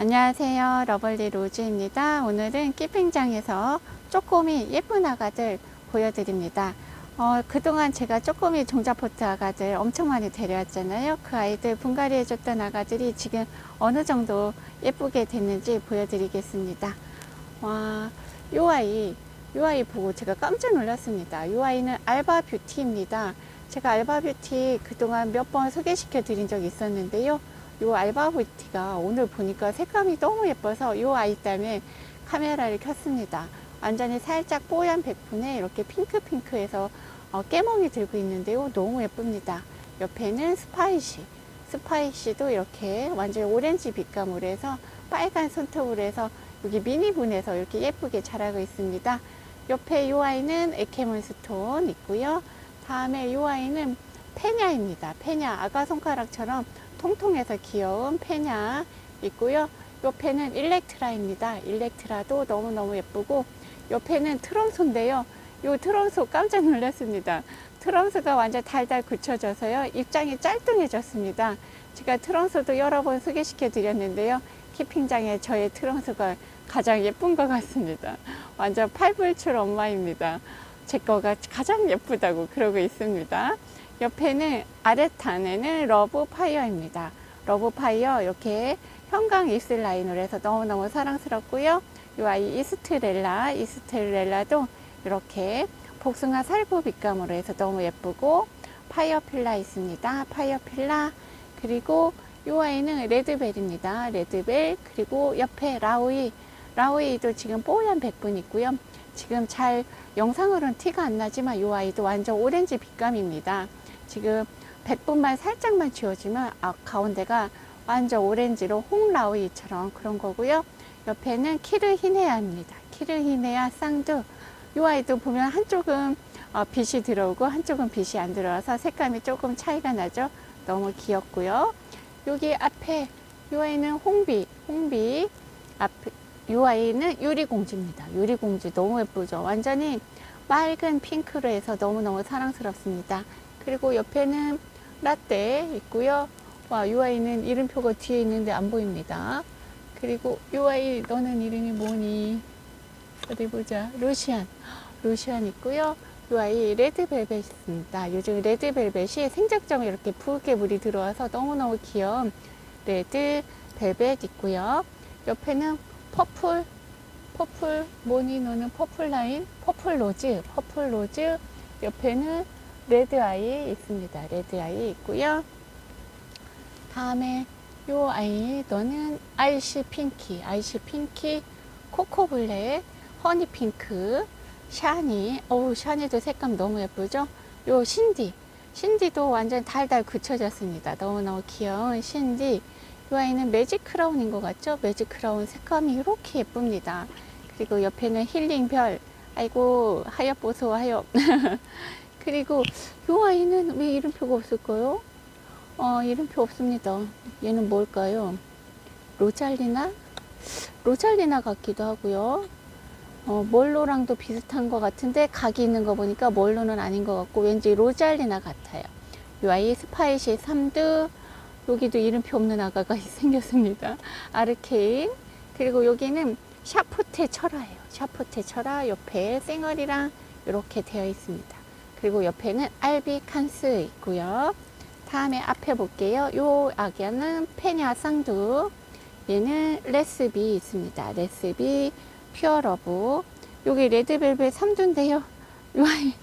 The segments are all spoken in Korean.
안녕하세요. 러블리 로즈입니다. 오늘은 끼팽장에서 쪼꼬미 예쁜 아가들 보여드립니다. 어, 그동안 제가 쪼꼬미 종자포트 아가들 엄청 많이 데려왔잖아요. 그 아이들 분갈이 해줬던 아가들이 지금 어느 정도 예쁘게 됐는지 보여드리겠습니다. 와, 요 아이, 요 아이 보고 제가 깜짝 놀랐습니다. 요 아이는 알바 뷰티입니다. 제가 알바 뷰티 그동안 몇 번 소개시켜 드린 적이 있었는데요. 요 알바 뷰티가 오늘 보니까 색감이 너무 예뻐서 요 아이 때문에 카메라를 켰습니다. 완전히 살짝 뽀얀 백분에 이렇게 핑크핑크해서 어, 깨몽이 들고 있는데요. 너무 예쁩니다. 옆에는 스파이시. 스파이시도 이렇게 완전 오렌지 빛감으로 해서 빨간 손톱으로 해서 여기 미니분에서 이렇게 예쁘게 자라고 있습니다. 옆에 이 아이는 에케몬 스톤 있고요. 다음에 이 아이는 페냐입니다. 페냐 아가 손가락처럼 통통해서 귀여운 페냐 있고요. 옆에는 일렉트라입니다. 일렉트라도 너무너무 예쁘고 옆에는 트럼소인데요. 이 트럼소 깜짝 놀랐습니다. 트럼소가 완전 달달 굳혀져서요. 입장이 짤뚱해졌습니다. 제가 트럼소도 여러 번 소개시켜 드렸는데요. 키핑장에 저의 트럼소가 가장 예쁜 것 같습니다. 완전 팔불출 엄마입니다. 제 거가 가장 예쁘다고 그러고 있습니다. 옆에는 아래탄에는 러브 파이어입니다. 러브 파이어 이렇게 형광 입술 라인으로 해서 너무너무 사랑스럽고요. 이 아이 이스트렐라, 이스트렐라도 이렇게 복숭아 살구 빛감으로 해서 너무 예쁘고 파이어필라 있습니다. 파이어필라 그리고 이 아이는 레드벨입니다. 레드벨 그리고 옆에 라우이 라우이도 지금 뽀얀 백분 있고요. 지금 잘 영상으로는 티가 안 나지만 이 아이도 완전 오렌지 빛감입니다. 지금 백분만 살짝만 지워지면 아, 가운데가 완전 오렌지로 홍라우이처럼 그런 거고요. 옆에는 키르히네아입니다. 키르히네아 쌍두. 이 아이도 보면 한쪽은 어, 빛이 들어오고 한쪽은 빛이 안 들어와서 색감이 조금 차이가 나죠. 너무 귀엽고요. 여기 앞에 이 아이는 홍비, 홍비. 앞에 이 아이는 유리공주입니다. 유리공주 너무 예쁘죠. 완전히 맑은 핑크로 해서 너무너무 사랑스럽습니다. 그리고 옆에는 라떼 있고요. 와, 이 아이는 이름표가 뒤에 있는데 안 보입니다. 그리고 이 아이 너는 이름이 뭐니? 어디 보자. 루시안. 루시안 있고요. 이 아이 레드벨벳 있습니다. 요즘 레드벨벳이 생장점에 이렇게 붉게 물이 들어와서 너무너무 귀여운 레드벨벳 있고요. 옆에는 퍼플, 퍼플, 뭐니 너는 퍼플 라인, 퍼플 로즈, 퍼플 로즈. 옆에는 레드 아이 있습니다. 레드 아이 있고요. 다음에 요 아이 너는 아이시 핑키, 아이시 핑키, 코코블랙, 허니 핑크, 샤니. 어우 샤니도 색감 너무 예쁘죠? 요 신디, 신디도 완전 달달 굳혀졌습니다. 너무너무 귀여운 신디. 이 아이는 매직 크라운인 것 같죠? 매직 크라운 색감이 이렇게 예쁩니다. 그리고 옆에는 힐링 별. 아이고 하엽 보소 하엽. 그리고 이 아이는 왜 이름표가 없을까요? 어, 이름표 없습니다. 얘는 뭘까요? 로잘리나? 로잘리나 같기도 하고요. 어, 몰로랑도 비슷한 것 같은데 각이 있는 거 보니까 몰로는 아닌 것 같고 왠지 로잘리나 같아요. 이 아이 스파이시 3드 여기도 이름표 없는 아가가 생겼습니다. 아르케인 그리고 여기는 샤프테 철화예요. 샤프테 철화 옆에 쌩얼이랑 이렇게 되어 있습니다. 그리고 옆에는 알비 칸스 있고요. 다음에 앞에 볼게요. 요 아기는 페냐 쌍두. 얘는 레스비 있습니다. 레스비 퓨어러브. 여기 레드벨벳 3두인데요. 요 아이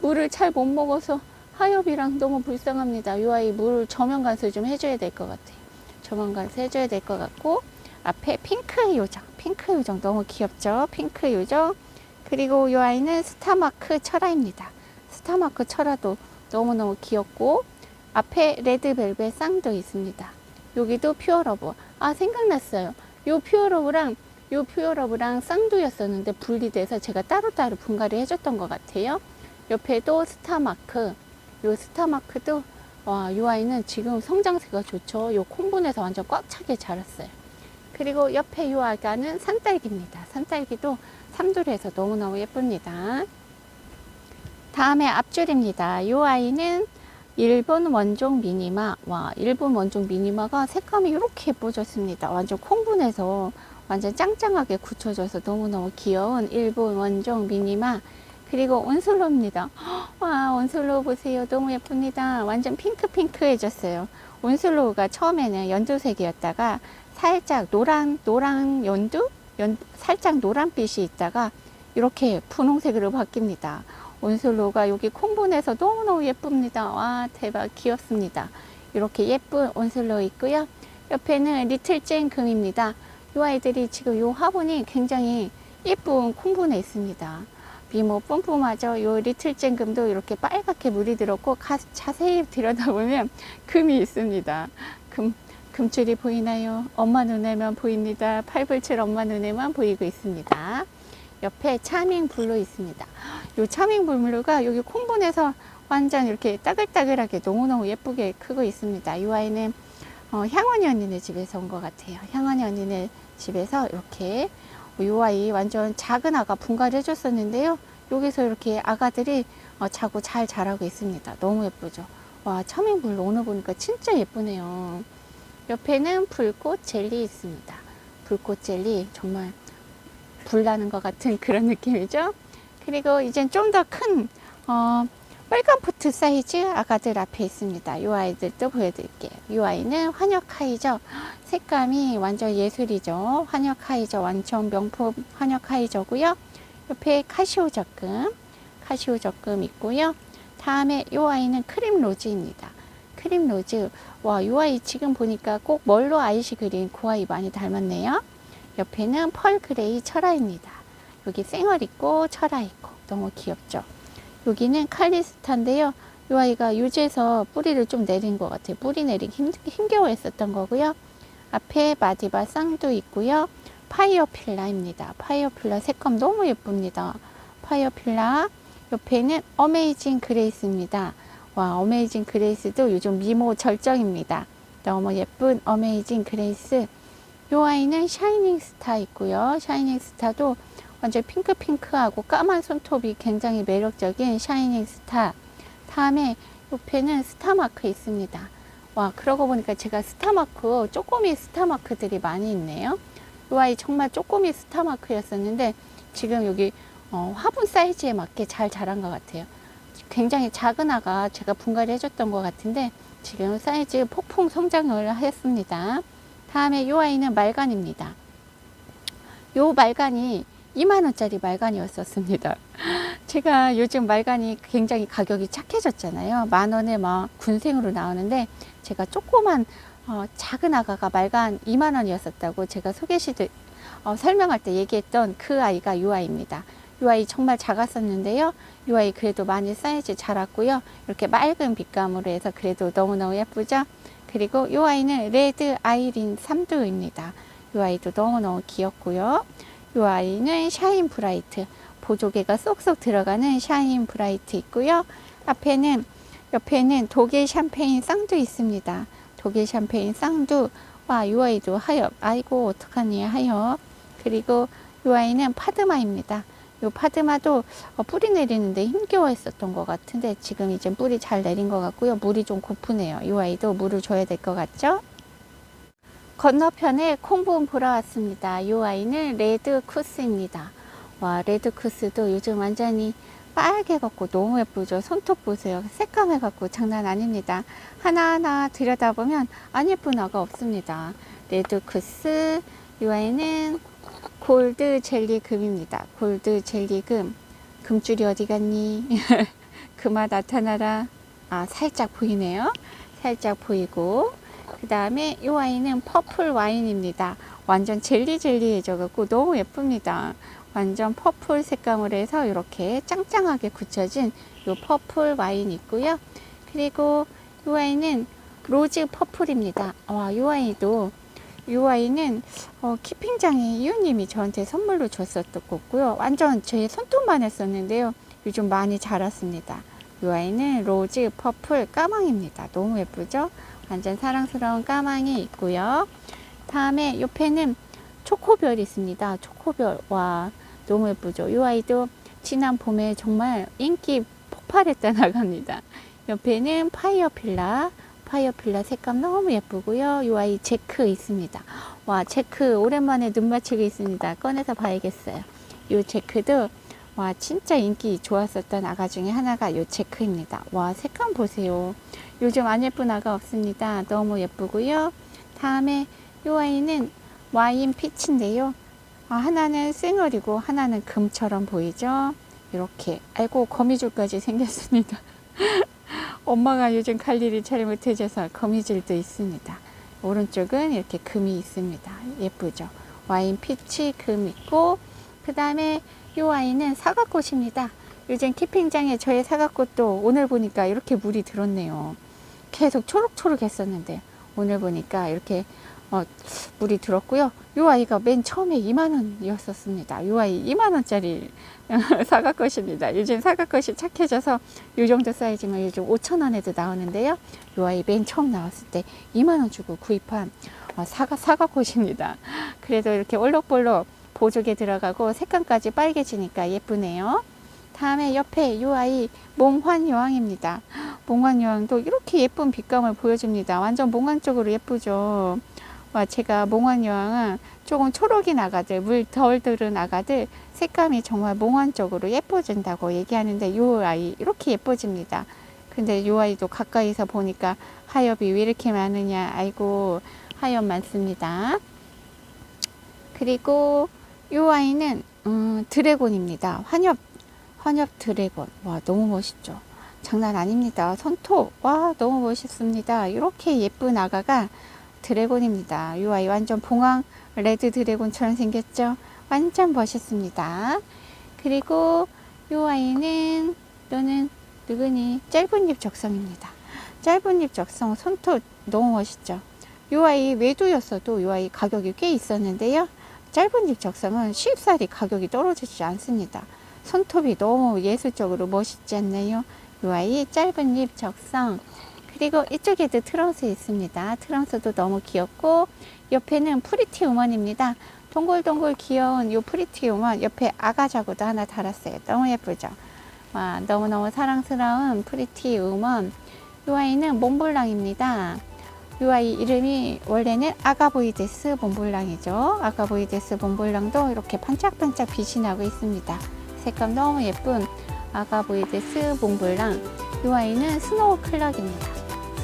물을 잘 못 먹어서 하엽이랑 너무 불쌍합니다. 요 아이 물 저면 간수 좀 해줘야 될 것 같아요. 저면 간수 해줘야 될 것 같고 앞에 핑크 요정. 핑크 요정 너무 귀엽죠? 핑크 요정. 그리고 요 아이는 스타마크 철화입니다. 스타마크 철화도 너무너무 귀엽고 앞에 레드벨벳 쌍도 있습니다. 여기도 퓨어러브. 아 생각났어요. 요 퓨어러브랑 요 퓨어러브랑 쌍두였었는데 분리돼서 제가 따로따로 분갈이 해줬던 것 같아요. 옆에도 스타마크. 요 스타마크도 와, 요 아이는 지금 성장세가 좋죠. 요 콩분에서 완전 꽉 차게 자랐어요. 그리고 옆에 요 아가는 산딸기입니다. 산딸기도 삼두에서 너무너무 예쁩니다. 다음에 앞줄입니다. 요 아이는 일본 원종 미니마. 와, 일본 원종 미니마가 색감이 이렇게 예뻐졌습니다. 완전 콩분해서 완전 짱짱하게 굳혀져서 너무너무 귀여운 일본 원종 미니마. 그리고 온슬로입니다. 와, 온슬로우 보세요. 너무 예쁩니다. 완전 핑크핑크해졌어요. 온슬로우가 처음에는 연두색이었다가 살짝 노란, 노란 연두? 연, 살짝 노란빛이 있다가 이렇게 분홍색으로 바뀝니다. 온슬로우가 여기 콩분해서 너무너무 예쁩니다. 와, 대박 귀엽습니다. 이렇게 예쁜 온슬로우 있고요. 옆에는 리틀 쨍 금입니다. 이 아이들이 지금 이 화분이 굉장히 예쁜 콩분해 있습니다. 미모 뿜뿜하죠. 요 리틀 쨍 금도 이렇게 빨갛게 물이 들었고 가, 자세히 들여다보면 금이 있습니다. 금, 금줄이 보이나요? 엄마 눈에만 보입니다. 팔불출 엄마 눈에만 보이고 있습니다. 옆에 차밍 블루 있습니다. 요 차밍 블루가 여기 콩분에서 완전 이렇게 따글따글하게 너무너무 예쁘게 크고 있습니다. 이 아이는 어, 향원이 언니네 집에서 온 것 같아요. 향원이 언니네 집에서 이렇게 이 아이 완전 작은 아가 분갈이 해줬었는데요. 여기서 이렇게 아가들이 어, 자고 잘 자라고 있습니다. 너무 예쁘죠. 와, 차밍 블루 오늘 보니까 진짜 예쁘네요. 옆에는 불꽃 젤리 있습니다. 불꽃 젤리 정말 불나는 것 같은 그런 느낌이죠. 그리고 이젠 좀 더 큰 어, 빨간 포트 사이즈 아가들 앞에 있습니다. 이 아이들도 보여드릴게요. 이 아이는 환역하이죠. 색감이 완전 예술이죠. 환역하이죠. 완전 명품 환역하이저고요. 옆에 카시오 적금, 카시오 적금 있고요. 다음에 이 아이는 크림 로즈입니다. 크림 로즈. 와, 이 아이 지금 보니까 꼭 멀로 아이시 그린 그 아이 많이 닮았네요. 옆에는 펄 그레이 철화입니다. 여기 쌩얼 있고 철화 있고 너무 귀엽죠. 여기는 칼리스타인데요. 이 아이가 유지에서 뿌리를 좀 내린 것 같아요. 뿌리 내리기 힘, 힘겨워 했었던 거고요. 앞에 마디바 쌍도 있고요. 파이어필라입니다. 파이어필라 색감 너무 예쁩니다. 파이어필라 옆에는 어메이징 그레이스입니다. 와 어메이징 그레이스도 요즘 미모 절정입니다. 너무 예쁜 어메이징 그레이스 이 아이는 샤이닝 스타 있고요. 샤이닝 스타도 완전 핑크핑크하고 까만 손톱이 굉장히 매력적인 샤이닝 스타. 다음에 옆에는 스타마크 있습니다. 와, 그러고 보니까 제가 스타마크, 쪼꼬미 스타마크들이 많이 있네요. 이 아이 정말 쪼꼬미 스타마크였었는데 지금 여기 어, 화분 사이즈에 맞게 잘 자란 것 같아요. 굉장히 작은 아가 제가 분갈이 해줬던 것 같은데 지금 사이즈 폭풍 성장을 했습니다. 다음에 이 아이는 말간입니다. 요 말간이 2만원짜리 말간이었었습니다. 제가 요즘 말간이 굉장히 가격이 착해졌잖아요. 만원에 막 군생으로 나오는데 제가 조그만 어, 작은 아가가 말간 2만원이었었다고 제가 소개시드 어, 설명할 때 얘기했던 그 아이가 요 아이입니다. 요 아이 정말 작았었는데요. 요 아이 그래도 많이 사이즈 자랐고요. 이렇게 맑은 빛감으로 해서 그래도 너무너무 예쁘죠? 그리고 요 아이는 레드 아이린 3두입니다. 요 아이도 너무너무 귀엽고요. 이 아이는 샤인 브라이트 보조개가 쏙쏙 들어가는 샤인 브라이트 있고요. 앞에는 옆에는 독일 샴페인 쌍두 있습니다. 독일 샴페인 쌍두 와, 이 아이도 하엽. 아이고 어떡하니 하엽. 그리고 이 아이는 파드마입니다. 이 파드마도 어, 뿌리 내리는데 힘겨워 했었던 것 같은데 지금 이제 뿌리 잘 내린 것 같고요. 물이 좀 고프네요. 이 아이도 물을 줘야 될 것 같죠? 건너편에 콩분 보러 왔습니다. 이 아이는 레드 쿠스입니다. 와, 레드 쿠스도 요즘 완전히 빨개 갖고 너무 예쁘죠. 손톱 보세요. 새까매 갖고 장난 아닙니다. 하나하나 들여다보면 안 예쁜 아가 없습니다. 레드 쿠스, 이 아이는 골드 젤리 금입니다. 골드 젤리 금. 금줄이 어디 갔니? 그마 나타나라. 아, 살짝 보이네요. 살짝 보이고. 그 다음에 이 와인은 퍼플 와인입니다. 완전 젤리 젤리해져 갖고 너무 예쁩니다. 완전 퍼플 색감으로 해서 이렇게 짱짱하게 굳혀진 이 퍼플 와인 있고요. 그리고 이 와인은 로즈 퍼플입니다. 와, 이 와인도 이 와인은 어, 키핑장에 이웃님이 저한테 선물로 줬었던 거고요. 완전 제 손톱만 했었는데요. 요즘 많이 자랐습니다. 이 와인은 로즈 퍼플 까망입니다. 너무 예쁘죠? 완전 사랑스러운 까망이 있고요. 다음에 옆에는 초코별이 있습니다. 초코별. 와, 너무 예쁘죠? 이 아이도 지난 봄에 정말 인기 폭발했다 나갑니다. 옆에는 파이어필라. 파이어필라 색감 너무 예쁘고요. 이 아이 제크 있습니다. 와, 제크 오랜만에 눈 맞추고 있습니다. 꺼내서 봐야겠어요. 이 제크도 와, 진짜 인기 좋았었던 아가 중에 하나가 이 제크입니다. 와, 색감 보세요. 요즘 안 예쁜 아가 없습니다. 너무 예쁘고요. 다음에 이 아이는 와인 피치인데요. 아, 하나는 쌩얼이고 하나는 금처럼 보이죠? 이렇게. 아이고, 거미줄까지 생겼습니다. 엄마가 요즘 갈 일이 잘 못해져서 거미줄도 있습니다. 오른쪽은 이렇게 금이 있습니다. 예쁘죠? 와인 피치 금 있고, 그 다음에 이 와인은 사과꽃입니다. 요즘 키핑장에 저의 사과꽃도 오늘 보니까 이렇게 물이 들었네요. 계속 초록초록 했었는데, 오늘 보니까 이렇게 어, 물이 들었고요. 이 아이가 맨 처음에 2만 원이었었습니다. 이 아이 2만 원짜리 사과꽃입니다. 요즘 사과꽃이 착해져서 이 정도 사이즈면 요즘 5천 원에도 나오는데요. 이 아이 맨 처음 나왔을 때 2만 원 주고 구입한 어, 사과 사과꽃입니다. 그래도 이렇게 올록볼록 보조개 들어가고 색감까지 빨개지니까 예쁘네요. 다음에 옆에 이 아이 몽환여왕입니다. 몽환여왕도 이렇게 예쁜 빛감을 보여줍니다. 완전 몽환 쪽으로 예쁘죠. 와, 제가 몽환여왕은 조금 초록이 나가들, 물 덜 들은 아가들 색감이 정말 몽환적으로 예뻐진다고 얘기하는데 이 아이 이렇게 예뻐집니다. 근데 이 아이도 가까이서 보니까 하엽이 왜 이렇게 많으냐 아이고 하엽 많습니다. 그리고 이 아이는 음, 드래곤입니다. 환엽 환엽 드래곤 와 너무 멋있죠. 장난 아닙니다. 손톱 와 너무 멋있습니다. 이렇게 예쁜 아가가 드래곤입니다. 이 아이 완전 봉황 레드 드래곤처럼 생겼죠. 완전 멋있습니다. 그리고 이 아이는 또는 누구니 짧은 잎 적성입니다. 짧은 잎 적성 손톱 너무 멋있죠. 이 아이 외두였어도 이 아이 가격이 꽤 있었는데요. 짧은 잎 적성은 쉽사리 가격이 떨어지지 않습니다. 손톱이 너무 예술적으로 멋있지 않나요? 이 아이 짧은 잎 적성 그리고 이쪽에도 트럼스 있습니다. 트럼스도 너무 귀엽고 옆에는 프리티 우먼입니다. 동글동글 귀여운 이 프리티 우먼 옆에 아가 자구도 하나 달았어요. 너무 예쁘죠? 와, 너무너무 사랑스러운 프리티 우먼 이 아이는 몽블랑입니다. 이 아이 이름이 원래는 아가보이데스 몽블랑이죠. 아가보이데스 몽블랑도 이렇게 반짝반짝 빛이 나고 있습니다. 색감 너무 예쁜 아가보이데스 몽블랑 이 아이는 스노우 클락입니다.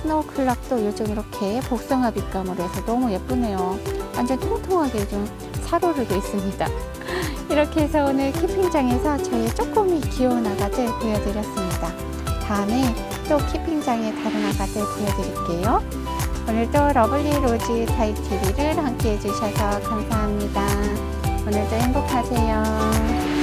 스노우 클락도 요즘 이렇게 복숭아 빛감으로 해서 너무 예쁘네요. 완전 통통하게 좀 살오르고 있습니다. 이렇게 해서 오늘 키핑장에서 저의 쪼꼬미 귀여운 아가들 보여드렸습니다. 다음에 또 키핑장의 다른 아가들 보여드릴게요. 오늘도 러블리 로즈 타이 TV를 함께 해주셔서 감사합니다. 오늘도 행복하세요.